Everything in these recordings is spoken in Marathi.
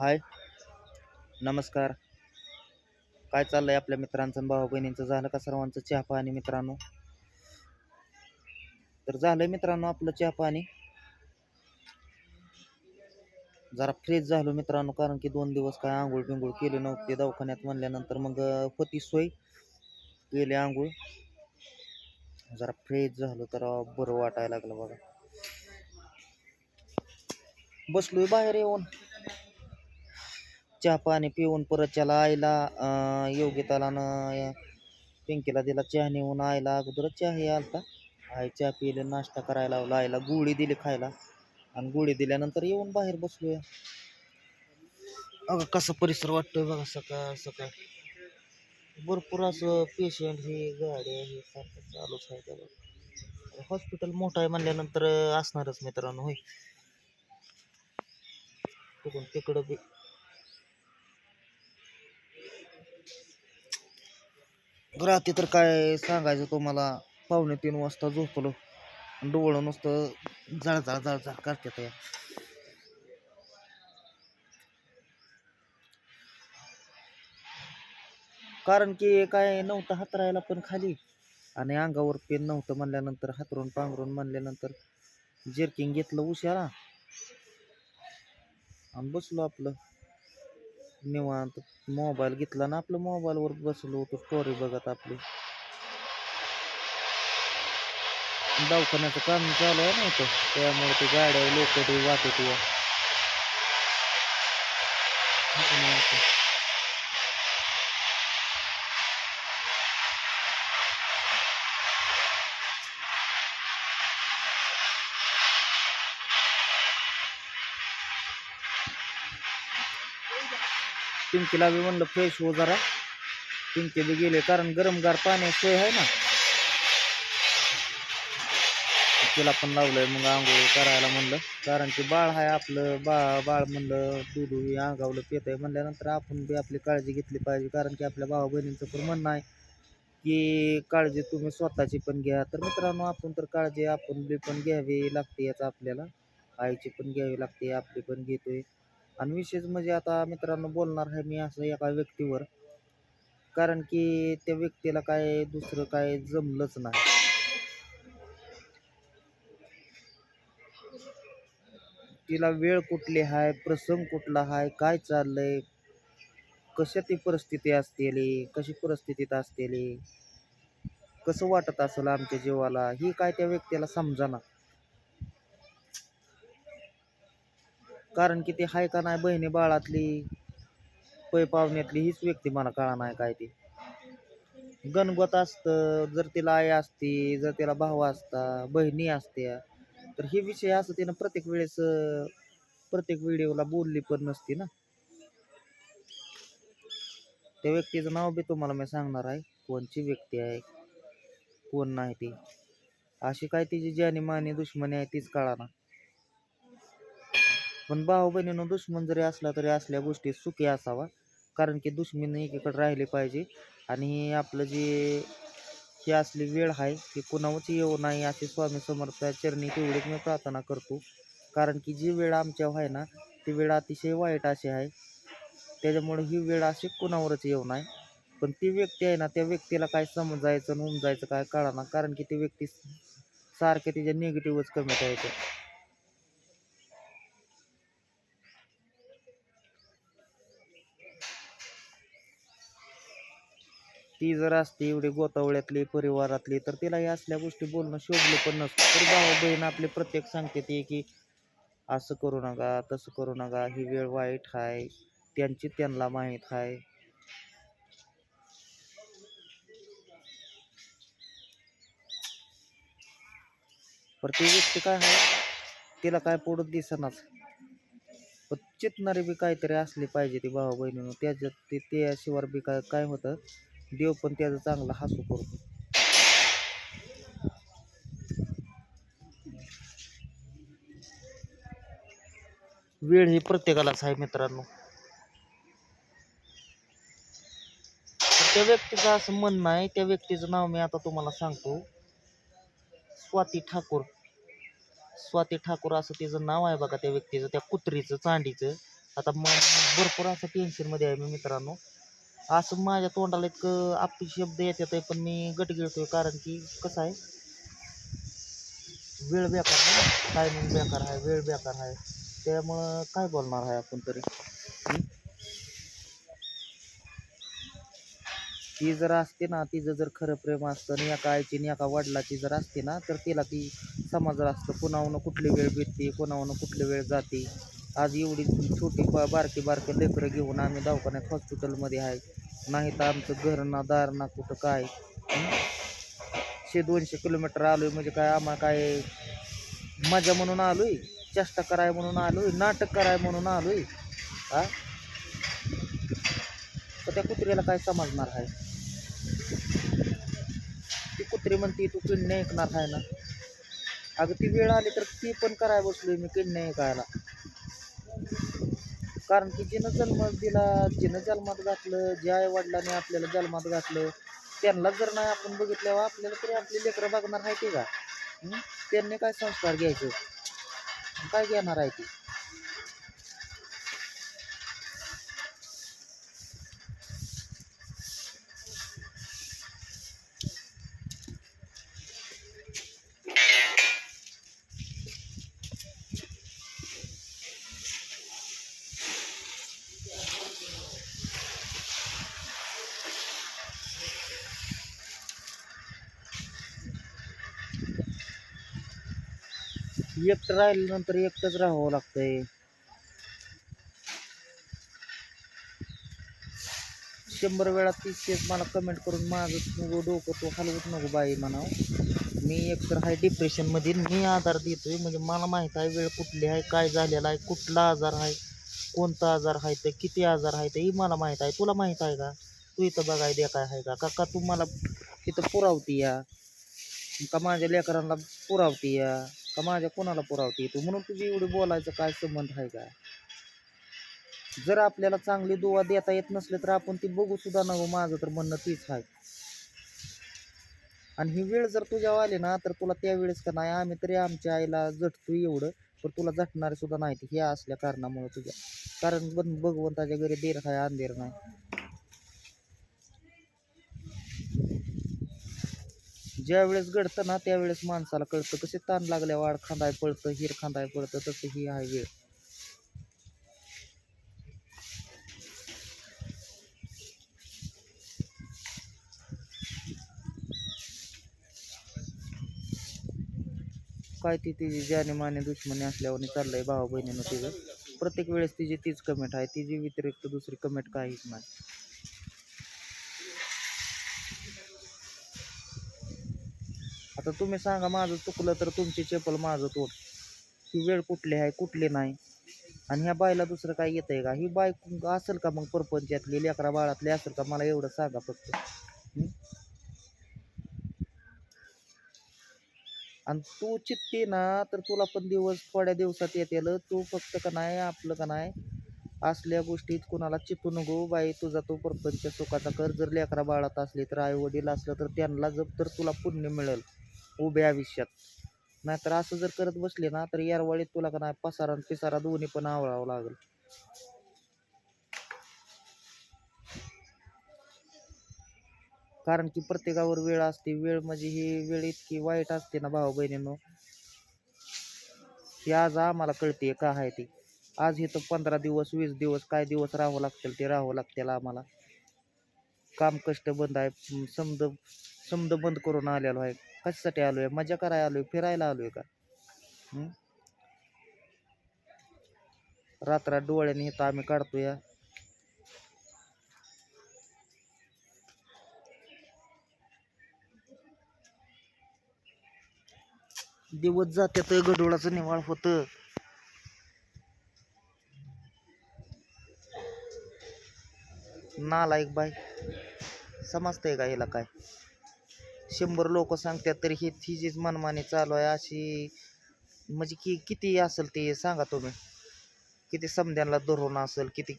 हाय. नमस्कार. काय चाललंय आपल्या मित्रांचं भाऊ बहिणींचं? झालं का सर्वांचं चहा पाणी मित्रांनो? तर झालंय मित्रांनो आपलं चहा पाणी. जरा फ्रेश झालो मित्रांनो कारण की दोन दिवस काय आंघोळ बिंघोळ केली नव्हती. दवाखान्यात म्हणल्यानंतर मग होती सोय. केली आंघोळ. जरा फ्रेश झालो तर बरं वाटायला लागलं बघा. बसलोय बाहेर येऊन. चहा पाणी पिऊन परत त्याला आईला अं, पिंकीला दिला चहा नेऊन आईला अगोदरच चहा हे आलता. आई चहा पिले नाश्ता करायला लावला आईला गोळी दिली खायला. आणि गोळी दिल्यानंतर येऊन बाहेर बसलोय. अगं कसा परिसर वाटतोय बघा सकाळ सकाळ. भरपूर असं पेशंट हे गाड्या हे सारखं चालूच आहे त्या बघा. हॉस्पिटल मोठं आहे म्हणल्यानंतर असणारच मित्रांनो होय. तिकडून तिकडं बी रात्री तर काय सांगायचं तुम्हाला? पावणे तीन वाजता झोपलो. डोळं नुसतं जाळजाळ जाळजाळ करतात या. कारण की काय नव्हतं हातरायला पण खाली. आणि अंगावर पेन नव्हतं म्हणल्यानंतर हातरून पांघरून म्हणल्यानंतर जेरकिंग घेतलं उशाला आणि बसलो आपलं. निवांत मोबाईल घेतला ना आपलं मोबाईलवर बसलो होतो स्टोरी बघत आपली. दवाखान्याचं काम चालू आहे ना इथं त्यामुळे ते गाड्या लोक ते वाटत पिंकीला बी म्हणलं फ्रेश हो जरा. पिंकी बी गेले कारण गरमगार पाण्याची सोय आहे ना. तिला पण लावलंय मग आंघोळ करायला म्हणलं. कारण की बाळ आहे आपलं बा बाळ म्हणलं दूध हे अंगावलं पित आहे म्हणल्यानंतर आपण बी आपली काळजी घेतली पाहिजे. कारण की आपल्या भावा बहिणींचं पण म्हणणं आहे की काळजी तुम्ही स्वतःची पण घ्या. तर मित्रांनो आपण तर काळजी आपण बी पण घ्यावी लागते याचा आपल्याला. आईची पण घ्यावी लागते आपली पण घेतोय. आणि विशेष म्हणजे आता मित्रांनो बोलणार आहे मी असं एका व्यक्तीवर. कारण की त्या व्यक्तीला काय दुसरं काय जमलंच नाही. तिला वेळ कुठली आहे प्रसंग कुठला आहे काय चाललंय कशा ती परिस्थिती असतेली कशी परिस्थितीत असतेली कसं वाटत असेल आमच्या जीवाला ही काय त्या व्यक्तीला समजाना. कारण की ते हाय का नाही बहिणी बाळातली पै पाहुण्यातली हीच व्यक्ती मला कळा नाही काय ती. गणगत असतं जर तिला आई असती जर तिला भाऊ असता बहिणी असत्या तर हे विषय असं तिनं प्रत्येक वेळेस प्रत्येक व्हिडिओला बोलली पण नसती ना. त्या व्यक्तीचं नाव बी तुम्हाला मी सांगणार आहे कोणची व्यक्ती आहे कोण नाही ती. अशी काय तिची ज्यानी मानी दुश्मनी आहे तीच कळा ना. पण भाऊ बहिणीनं दुश्मन जरी असला तरी असल्या गोष्टी सुखी असावा. कारण की दुश्मन एकीकडे राहिली पाहिजे. आणि आपलं जे ही असली वेळ आहे ती कुणावरच येऊ नाही अशी स्वामी समर्थ चरणी तेवढीच मी प्रार्थना करतो. कारण की जी वेळ आमच्या आहे ना ती वेळ अतिशय वाईट अशी आहे. त्याच्यामुळे ही वेळ अशी कुणावरच येऊ नाही पण ती व्यक्ती आहे ना त्या व्यक्तीला काय समजायचं आणि उमजायचं काय कळाना. कारण की ती व्यक्ती सारखे तिच्या निगेटिव्हच कमी करायचं ती जर असती एवढी गोतावळ्यातली परिवारातली तर तिला या असल्या गोष्टी बोलणं शोभलं पण नसतं. तर भाऊ बहीण आपले प्रत्येक सांगते ते की असं करू नका तसं करू नका ही वेळ वाईट आहे त्यांची त्यांना माहीत आहे पर ती व्यक्ती काय आहे तिला काय पुढं दिसनाच. पण चितणारी बी काहीतरी असली पाहिजे ती भाऊ बहिणीनं. त्याच्यात ते त्याशिवाय बी काय काय होतं? देव पण त्याचं चांगलं हसू करतो. वेळ ही प्रत्येकालाच आहे मित्रांनो. त्या व्यक्तीचं असं म्हणणं आहे त्या व्यक्तीचं नाव मी आता तुम्हाला सांगतो. स्वाती ठाकूर. स्वाती ठाकूर असं तिचं नाव आहे बघा त्या व्यक्तीचं त्या कुत्रीचं चांडीचं आता मग भरपूर असं टेन्शनमध्ये आहे मी मित्रांनो. असं माझ्या तोंडाला एक आपली शब्द येतात आहे पण मी गट गिळतोय कारण की कसं आहे? वेळ बेकार आहे टायमिंग बेकार आहे वेळ बेकार आहे. त्यामुळं काय बोलणार आहे आपण तरी? ती जर असते ना तिचं जर खरं प्रेम असतं आणि एका आईची आणि एका वडिलाची जर असते ना तर तिला ती समाज असतं. कोणावनं कुठली वेळ भेटते कोणावनं कुठली वेळ जाते. आज एवढी छोटी बा बारकी बारकी लेकरं घेऊन आम्ही दवाखान्यात हॉस्पिटलमध्ये आहे. नाही तर आमचं घर ना दार ना कुठं काय. शे दोनशे किलोमीटर आलोय म्हणजे काय आम्हाला काय मजा म्हणून आलोय चेष्टा कराय म्हणून आलोय नाटक कराय म्हणून आलोय. हा? तर त्या कुत्र्याला काय समजणार आहे? ती कुत्री म्हणते तू किडण्या ऐकणार आहे ना? अगं ती वेळ आली तर ती पण कराय बसलोय मी किडण्या ऐकायला. कारण की जिनं जन्म दिला जिनं जन्मात घातलं ज्या आई वडिलांनी आपल्याला जन्मात घातलं त्यांना जर नाही आपण बघितल्यावर आपल्याला तरी आपली लेकरं बघणार आहे ते का? त्यांनी काय संस्कार घ्यायचे? काय घेणार आहे ती? एकटं राहिल्यानंतर एकटंच राहावं लागतंय. शंभर वेळा तीसशेच मला कमेंट करून माझं नको डोकं तो हलवत नको बाई म्हणाव. मी एकतर आहे डिप्रेशनमध्ये मी आधार देतोय म्हणजे मला माहीत आहे वेळ कुठली आहे काय झालेला आहे कुठला आजार आहे कोणता आजार आहे तर किती आजार आहे ते मला माहीत आहे. तुला माहीत आहे का? तू इथं बघाय दे काय आहे का? काका तू मला इथं पुरावती या? का माझ्या लेकरांना पुरावती या? का माझ्या कोणाला पुरावती तू म्हणून तुझी एवढी बोलायचं काय संबंध आहे का? जर आपल्याला चांगली दुवा देता येत नसले तर आपण ती बघू सुद्धा नको. माझं तर म्हणणं तीच आहे. आणि ही वेळ जर तुझ्या आली ना तर तुला त्यावेळेस का नाही? आम्ही तरी आमच्या आईला झटतोय एवढं पण तुला झटणारे सुद्धा नाहीत. हे असल्या कारणामुळे तुझ्या कारण बन भगवंताच्या घरी देर आहे अंधेर नाही. ज्या वेळेस घडतं ना त्यावेळेस माणसाला कळतं कसे ताण लागल्या वाढ खांदाय पळतं हिर खांदाय पळतं तसं ही आहे वेळ. काय ती तिची जाने माने दुश्मनी असल्यावर चाललंय भावा बहिणीनं तिचं. प्रत्येक वेळेस तिची तीच कमेंट आहे. तिची व्यतिरिक्त दुसरी कमेंट काहीच नाही. आता तुम्ही सांगा माझं चुकलं तर तुमची चप्पल माझं तोड. ही वेळ कुठली आहे कुठली नाही? आणि ह्या बायला दुसरं काय येत आहे का? ही बाय असेल का मग परपंचातली लेकरा बाळातली असेल का? मला एवढं सांगा फक्त. आणि तू चित्ते ना तर तुला पण दिवस थोड्या दिवसात येते तू फक्त का नाही आपलं का नाही असल्या गोष्टीत कुणाला चितू नको. बाई तुझा तो परपंच सुखाचा कर. जर लेकरा बाळात असली तर आई वडील असलं तर त्यांना जप तर तुला पुण्य मिळेल. उभ्या आयुष्यात. नाहीतर असं जर करत बसले ना तर यारवाळीत तुला का नाही पसारा आणि पिसारा दोन्ही पण आवळावं लागेल. कारण की प्रत्येकावर वेळ असते. वेळ म्हणजे ही वेळ इतकी वाईट असते ना भाऊ बहिणींनो. ती आज आम्हाला कळते का आहे ती. आज इथं पंधरा दिवस वीस दिवस काय दिवस राहावं लागतील ते राहावं लागतील आम्हाला. काम कष्ट बंद आहे. समद समद बंद करून आलेलो आहे. कशासाठी आलोय? मजा करायला आलोय फिरायला आलोय का? रात्र रात्रात डोळ्याने इथं आम्ही काढतोय. दिवस जात्यात गडोळाचं निवाळ होतं. नालायक बाय समजतंय का हिला काय? शंभर लोक सांगतात तरी ही जी मनमानी चालू आहे अशी. म्हणजे की किती असेल ते सांगा तुम्ही. किती समध्यांना धरून असेल किती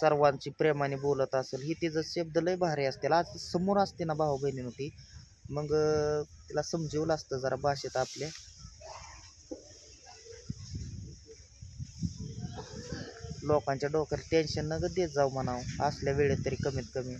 सर्वांची प्रेमाने बोलत असेल. ही तिचं शब्द लय भारी असतील आज समोर असते ना भाऊ बहिणी होती मग तिला समजवलं असतं जरा भाषेत आपल्या. लोकांच्या डोक्यात टेन्शन न देत जाऊ म्हणावं. असल्या वेळेत तरी कमीत कमी.